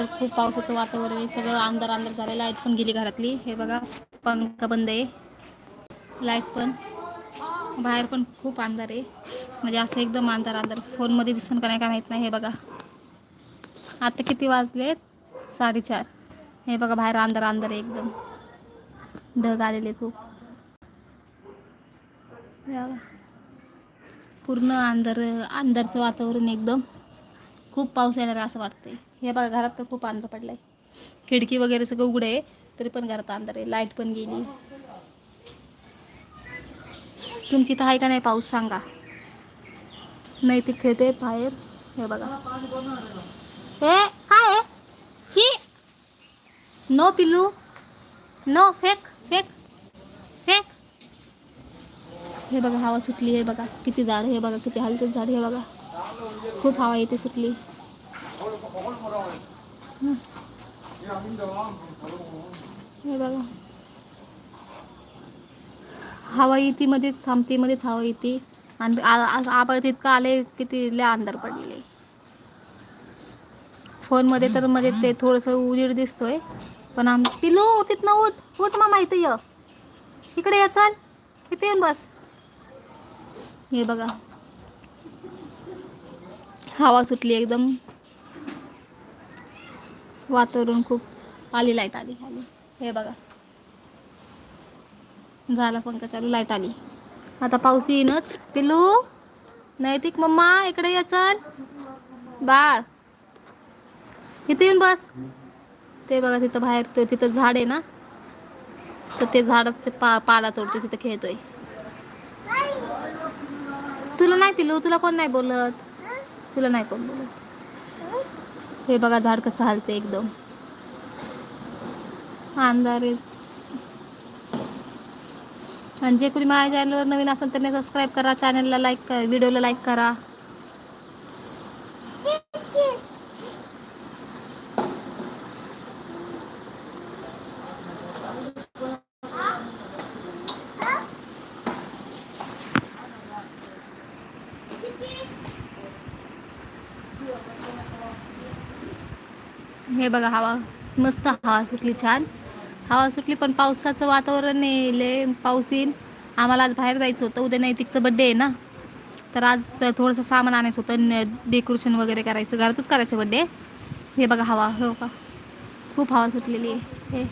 तर खूप पावसाचं वातावरण आहे. सगळं अंधार अंधार झालेलं लाइट पण गेली घरातली. हे बघा पंखा बंद आहे. लाइट पण. बाहेर पण खूप अंधार आहे. म्हणजे असं एकदम अंधार अंधार. फोनमध्ये दिसून का नाही काय माहीत नाही. हे बघा. आता किती वाजलेत साडेचार. हे बघा बाहेर अंधार अंधार आहे एकदम. ढग आलेले खूप. हे बघा. पूर्ण अंधार अंधारचं वातावरण एकदम. खूप पाऊस येणार असं वाटतंय. हे बघा घरात तर खूप अंधार पडलाय. खिडकी वगैरे सगळं उघडं आहे तरी पण घरात अंधार आहे. लाइट पण गेली. तुमची तर आहे का नाही पाऊस सांगा. नाही ती खेळते बाहेर. हे बघा. हे काय आहे ची? नो पिल्लू. No fake fake fake. हे बघा हवा सुटली हे बघा. किती झाड हे बघा किती हलते झाड हे बघा. खूप हवा येते सुटली. हं. बघा हवा येते मध्येच थांबते मध्येच हवा येते आणि आ- आ- आभाळ तितकं आले किती लय अंधार पडलेले. फोनमध्ये तर मध्ये ते थोडंसं उजेड दिसतोय. पण आम पिलू तिथनं उठ उठ मामा इथं ये. इकडे ये चल. इथे येऊन बस. हे बघा. हवा सुटली एकदम. वातावरण खूप आली लाइट आली. आली हे बघा. झाला पंखा चालू लाइट आली. आता पाऊस येईनच. पिलू नैतिक मम्मा इकडे ये चल. बाळ. इथे येऊन बस. ते बघा तिथं बाहेर तो तिथं झाड आहे ना? तर ते झाडाचे पा पाला तोडतो तिथं खेळतोय. तुला नाही पिलू तुला कोण नाही बोलत? तुला नाही कोण बोलत. हे बघा झाड कसं हालते एकदम. अंधार आणि जे कोणी माझ्या चॅनलवर नवीन असेल त्यांनी सबस्क्राईब करा चॅनलला लाईक करा व्हिडिओला लाईक करा. हे बघा हवा मस्त हवा सुटली छान. हवा सुटली पण पावसाचं वातावरण आहे लय पाऊस येईल आम्हाला आज बाहेर जायचं होतं उद्या नैतिकचं बड्डे आहे ना. तर आज तर थोडंसं सामान आणायचं होतं डेकोरेशन वगैरे करायचं घरातच करायचं बड्डे हे बघा हवा हो का खूप हवा सुटलेली आहे हे.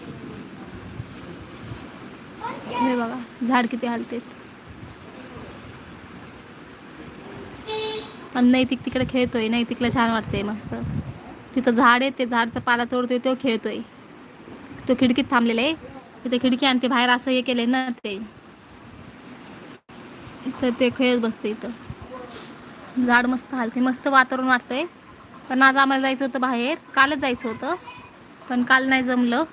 हे बघा झाड किती हलते आणि नैतिक तिकडे खेळतोय नैतिकला छान वाटतंय मस्त. तिथं झाड आहे ते झाडचं पाला तोडतोय तो खेळतोय. तो खिडकीत थांबलेला आहे. तिथे खिडकी आणि ते बाहेर असं हे केलंय ना ते. तर ते खेळत बसतं इथं. झाड मस्त हालते मस्त वातावरण वाटतंय. पण आज आम्हाला जायचं होतं बाहेर. कालच जायचं होतं. पण काल नाही जमलं.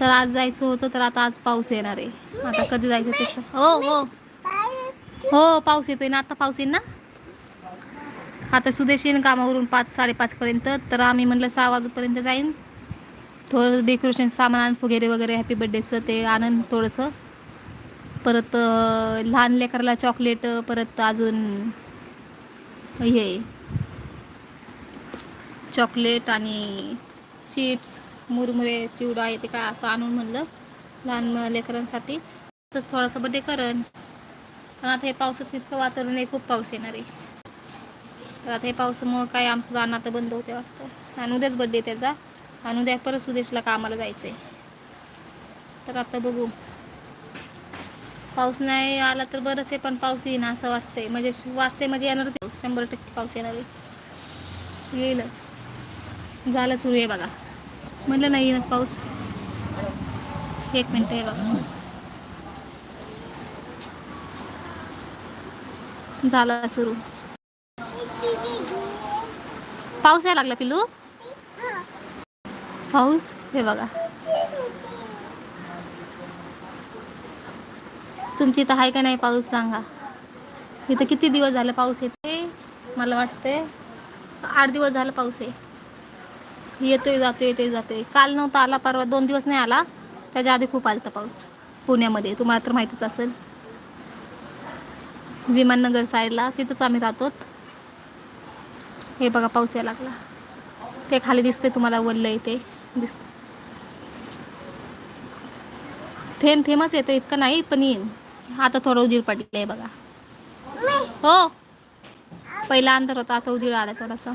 तर आज जायचं होतं तर आता आज पाऊस येणार आहे. आता कधी जायचं तसं हो हो. हो पाऊस येतोय ना. आता पाऊस येईल ना? आता सुदेश येईन कामावरून पाच साडेपाचपर्यंत तर आम्ही म्हणलं सहा वाजेपर्यंत जाईन. थोडं डेकोरेशन सामान आण वगैरे वगैरे हॅपी बड्डेचं ते आनंद थोडंसं. परत लहान लेकराला चॉकलेट परत अजून हे चॉकलेट आणि चिप्स मुरमुरे चिवडा येते काय असं आणून म्हणलं लहान म- लेकरांसाठी. तसं थोडासा बड्डे करण. पण आता हे पावसाचं इतकं वातावरण आहे खूप पाऊस येणार आहे. तर आता हे पावसामुळं काय आमचं जाणं आता बंद होते वाटतं. आणि उद्याच बड्डे त्याचा. आणि उद्या परत सुदेशला कामाला जायचं आहे तर आता बघू. पाऊस नाही आला तर बरंच आहे पण पाऊस येईन असं वाटतंय. म्हणजे वाटतंय म्हणजे येणारच शंभर टक्के पाऊस येणार आहे. येईलच. झालं सुरू आहे बघा. म्हणलं नाही येईनच पाऊस. एक मिनटं आहे बघा. पाऊस झाला सुरू. पाऊस यायला लागला पिल्लू? पाऊस? हे बघा. तुमची इथं आहे का नाही पाऊस सांगा. इथं किती दिवस झालं पाऊस येते मला वाटते आठ दिवस झालं पाऊस आहे. येतोय जातोय येतोय जातोय. काल नव्हता आला परवा दोन दिवस नाही आला. त्याच्या आधी खूप आलता पाऊस. पुण्यामध्ये. तुम्हाला तर माहितीच असेल. विमाननगर साईडला तिथंच आम्ही राहतो. हे बघा पाऊस यायला लागला. ते खाली दिसते तुम्हाला वरलं येते दिस थेंब थेंबच येतो इतकं नाही पण येईन. आता थोडं उजीड आहे बघा. हो. पहिला अंतर होता आता उजीर आला थोडासा.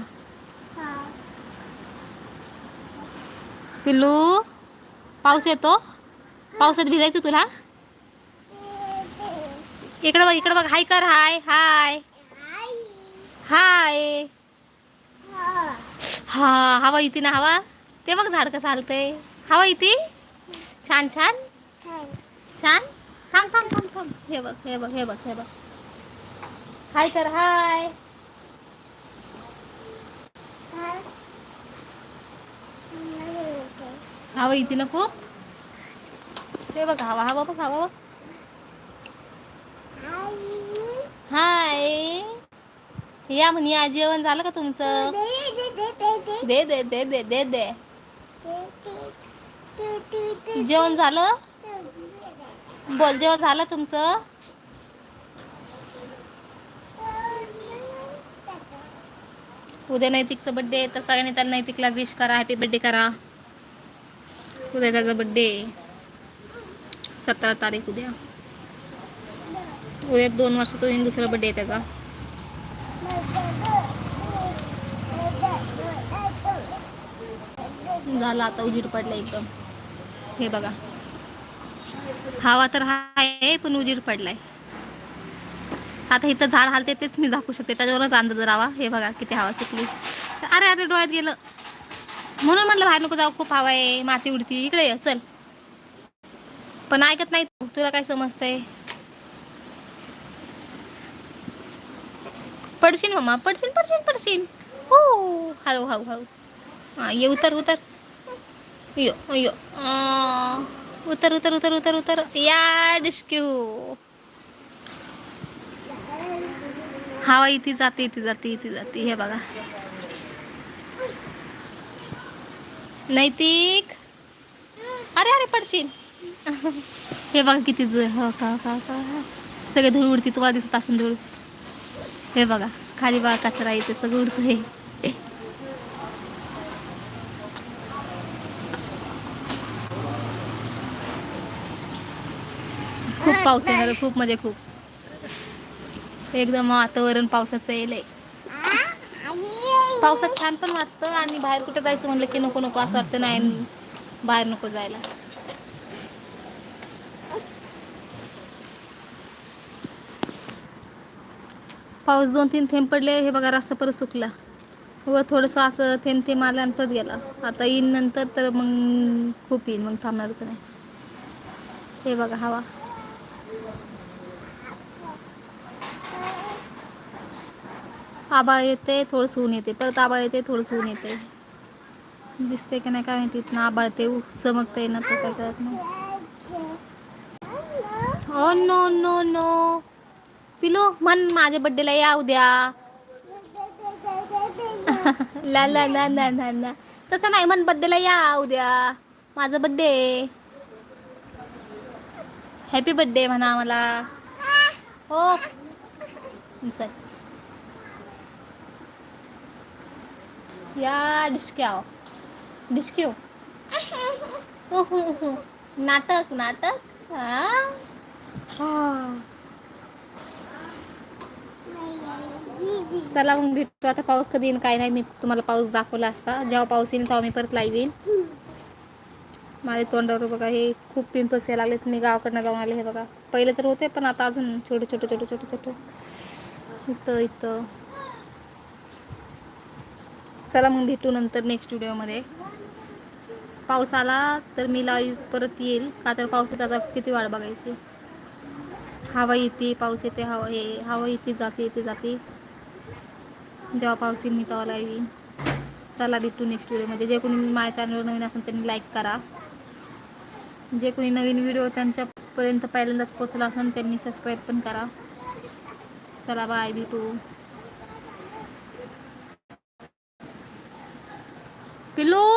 पिल्लू पाऊस येतो? पावसात भिजायचं तुला? इकडं बघ इकडं बघ. हाय कर हाय हाय. हाय. हा हवा येते ना हवा. ते बघ झाड कसं हलतंय हवा येते छान छान. छान. थांब थांब थांब थांब. हे बघ हे बघ हे बघ हे बघ. हाय कर हाय. हवा येते ना खूप. हे बघ हवा हवा बघ हवा बघ. हाय. या म्हणे आज जेवण झालं का तुमचं? दे दे दे दे दे दे. जेवण झालं? बोल जेवण झालं तुमचं? उद्या नैतिकचा बड्डे आहे तर सगळ्यांनी त्याला नैतिकला विश करा हॅपी बड्डे करा. उद्या त्याचा बड्डे सतरा तारीख उद्या. उद्या दोन वर्षाचा होईल दुसरा बड्डे आहे त्याचा. झाला आता उजीड पडला एकदम हे बघा. हवा तर आहे पण उजीड पडलाय. आता इथं झाड हालते तेच मी दाखवू शकते. त्याच्यावरच अंदाज राहा हे बघा किती हवा सुटली. अरे अरे डोळ्यात गेलं. म्हणून म्हटलं बाहेर नको जाऊ खूप हवा आहे माती उडती. इकडे ये चल. पण ऐकत नाही तुला काय समजतंय? पडशील मम्मा. पडशील पडशील पडशील. हो हळू हळू हळू. हा ये उतर उतर. यो यो उतर उतर उतर उतर उतर. या डिस्क्यू हो. हवा इथे जाते इथे जाते इथे जाते. हे बघा. नैतिक. अरे अरे पडशील. हे बघा किती हो का का सगळे धूळ उडती तुम्हाला दिसत असून धूळ. हे बघा. खाली बघा कचरा इथे सगळं उडतं हे पाऊस येणार खूप म्हणजे खूप. एकदम वातावरण पावसाचं येईल पावसात छान पण वाटतं आणि बाहेर कुठे जायचं म्हणलं की नको नको असं वाटतं नाही बाहेर नको जायला. पाऊस दोन तीन थेंब पडले हे बघा रस्ता परत सुकला. व थोडंसं असं थेंब थेंब आला आणि परत गेला. आता येईन नंतर तर मग खूप येईन मग थांबणारच नाही. हे बघा हवा. आबाळ येते थोडंसं ऊन येते. परत आबाळ येते थोडंसं ऊन येते. दिसते का नाही काय माहिती इथनं आबाळ ते चमकते ना ते काय करत नाही. Oh no no no. पिलो म्हण माझ्या बड्डेला या उद्या. ला ला ला ना ना ना तसं नाही म्हण बड्डेला या उद्या. माझा बड्डे हॅपी बड्डे म्हणा मला हो. चल. या डिस्क्याव डिस्क्यू. नाटक नाटक. हा. हा. चला मग भेटू. आता पाऊस कधी येईन काय नाही. मी तुम्हाला पाऊस दाखवला असता. जेव्हा पाऊस येईल तेव्हा मी परत लाईव्ह येईन. माझ्या तोंडावर बघा हे खूप पिंपल्स यायला लागलेत. मी गावाकडनं जाऊन आले हे बघा. पहिले तर होते पण आता अजून छोटे छोटे छोटे छोटे छोटे. इथं इथं. चला मग भेटू नंतर नेक्स्ट व्हिडिओमध्ये पाऊस आला तर मी लाईव्ह परत येईल. का तर पावसात आता किती वाट बघायची? हवा येते पाऊस येते हवा हे हवा येते जाते येते जाते. जेव्हा पाऊस येईल मी तेव्हा लाईव्ह येईन. चला भेटू नेक्स्ट व्हिडिओमध्ये जे कोणी माझ्या चॅनलवर नवीन असेल त्यांनी लाईक करा. जे कोणी नवीन व्हिडिओ त्यांच्यापर्यंत पहिल्यांदाच पोचला असेल त्यांनी सबस्क्राईब पण करा. चला बाय भेटू. पिल्लू